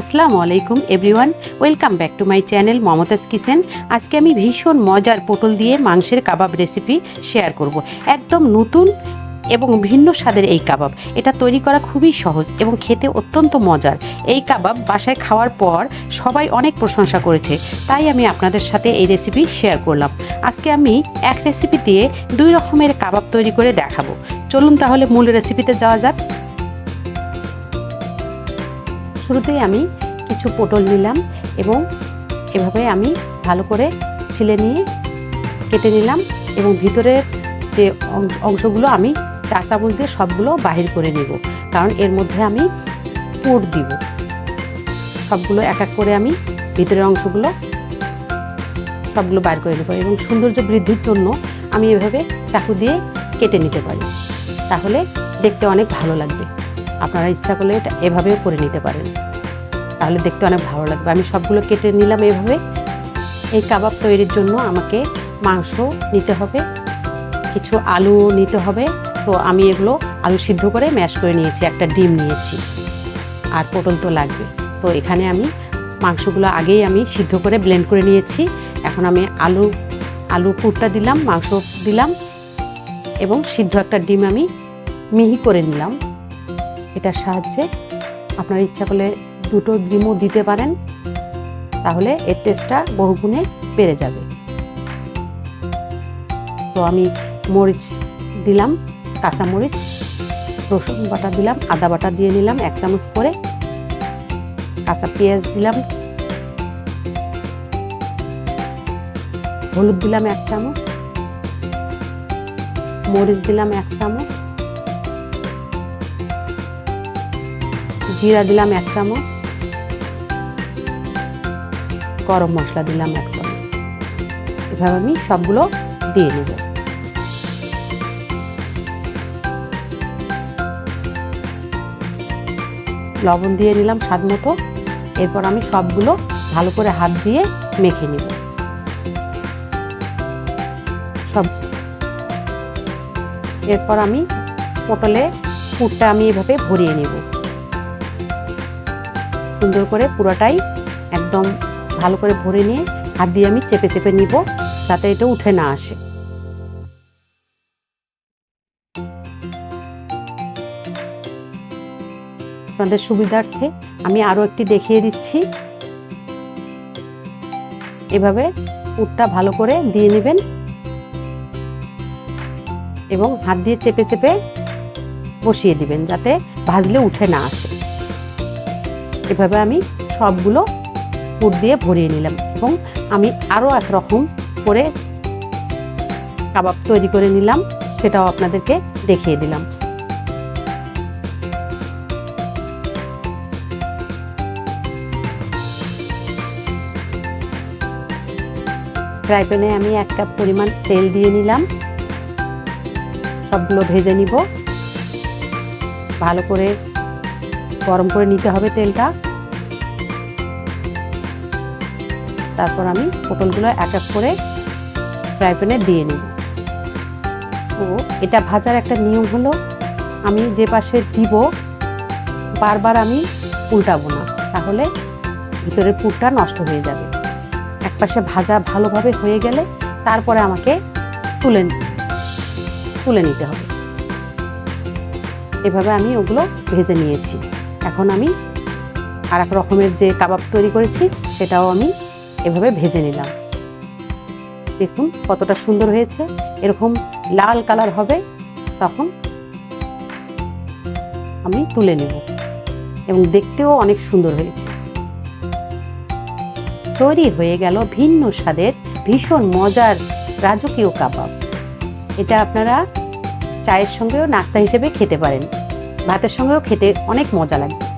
আসসালামু আলাইকুম, everyone. Welcome back to my channel Momtaz kitchen. আজকে আমি ভীষণ মজার পটল দিয়ে মাংসের কাবাব রেসিপি শেয়ার করব। একদম নতুন এবং ভিন্ন স্বাদের এই কাবাব। এটা তৈরি করা খুবই সহজ এবং খেতে অত্যন্ত মজার। এই কাবাব বাসায় খাওয়ার পর সবাই অনেক প্রশংসা করেছে। তাই আমি আপনাদের সাথে এই রেসিপি শেয়ার করলাম। আজকে আমি এক রেসিপি দিয়ে দুই রকমের কাবাব তৈরি করে দেখাবো। চলুন তাহলে মূল রেসিপিতে যাওয়া যাক। শুরুতেই আমি কিছু পটল নিলাম এবং এভাবে আমি ভালো করে ছিলে নিয়ে কেটে নিলাম এবং ভিতরের যে অংশগুলো আমি চা চামচ দিয়ে সবগুলো বাহির করে নেব। কারণ এর মধ্যে আমি পুর দিব। সবগুলো এক এক করে আমি ভিতরের অংশগুলো সবগুলো বাইর করে নেব এবং সৌন্দর্য বৃদ্ধির জন্য আমি এভাবে চাকু দিয়ে কেটে নিতে পারি। তাহলে দেখতে অনেক ভালো লাগবে। আপনারা ইচ্ছা করলে এটা এভাবেও করে নিতে পারেন। তাহলে দেখতে অনেক ভালো লাগবে। আমি সবগুলো কেটে নিলাম এভাবে। এই কাবাব তৈরির জন্য আমাকে মাংস নিতে হবে, কিছু আলু নিতে হবে। তো আমি এগুলো আলু সিদ্ধ করে ম্যাশ করে নিয়েছি, একটা ডিম নিয়েছি। আর পটল তো লাগবে। তো এখানে আমি মাংসগুলো আগেই আমি সিদ্ধ করে ব্লেন্ড করে নিয়েছি। এখন আমি আলু আলু পুরটা দিলাম, মাংস দিলাম এবং সিদ্ধ একটা ডিম আমি মিহি করে নিলাম। এটার সাহায্যে আপনার ইচ্ছা করলে দুটো ডিমও দিতে পারেন, তাহলে এর টেস্টটা বহুগুণে বেড়ে যাবে। তো আমি মরিচ দিলাম, কাঁচা মরিচ, রসুন বাটা দিলাম, আদা বাটা দিয়ে নিলাম এক চামচ করে, কাঁচা পেঁয়াজ দিলাম, হলুদ দিলাম এক চামচ, মরিচ দিলাম এক চামচ জিরা দিলাম এক চামচ। গরম মশলা দিলাম এক চামচ। এভাবে আমি সবগুলো দিয়ে নেব। লবণ দিয়ে নিলাম স্বাদ মতো। এরপর আমি সবগুলো ভালো করে হাত দিয়ে মেখে নেব। সব এরপর আমি পটলে পুরটা আমি এভাবে ভরিয়ে নেব। সুন্দর করে পুরোটাই একদম ভালো করে ভরে নিয়ে হাত দিয়ে আমি চেপে চেপে নিব যাতে এটা উঠে না আসে। আপনাদের সুবিধার্থে আমি আরও একটি দেখিয়ে দিচ্ছি। এভাবে পুরটা ভালো করে দিয়ে নেবেন এবং হাত দিয়ে চেপে চেপে বসিয়ে দিবেন যাতে ভাজলে উঠে না আসে। এভাবে আমি সবগুলো পুর দিয়ে ভরিয়ে নিলাম এবং আমি আরও একরকম করে কাবাব তৈরি করে নিলাম, সেটাও আপনাদেরকে দেখিয়ে দিলাম। ফ্রাই প্যানে আমি এক কাপ পরিমাণ তেল দিয়ে নিলাম। সবগুলো ভেজে নিব। ভালো করে গরম করে নিতে হবে তেলটা। তারপর আমি পটলগুলো এক এক করে ফ্রাই প্যানে দিয়ে নিই। তো এটা ভাজার একটা নিয়ম হলো, আমি যে পাশে দিব, বারবার আমি উল্টাবো না, তাহলে ভিতরের পুরটা নষ্ট হয়ে যাবে। এক পাশে ভাজা ভালোভাবে হয়ে গেলে তারপরে আমাকে তুলে তুলে নিতে হবে। এভাবে আমি ওগুলো ভেজে নিয়েছি। এখন আমি আর এক রকমের যে কাবাব তৈরি করেছি, সেটাও আমি এভাবে ভেজে নিলাম। দেখুন কতটা সুন্দর হয়েছে। এরকম লাল কালার হবে, তখন আমি তুলে নেব এবং দেখতেও অনেক সুন্দর হয়েছে। তৈরি হয়ে গেল ভিন্ন স্বাদের, ভীষণ মজার রাজকীয় কাবাব। এটা আপনারা চায়ের সঙ্গেও নাস্তা হিসেবে খেতে পারেন। ভাতের সঙ্গেও খেতে অনেক মজা লাগবে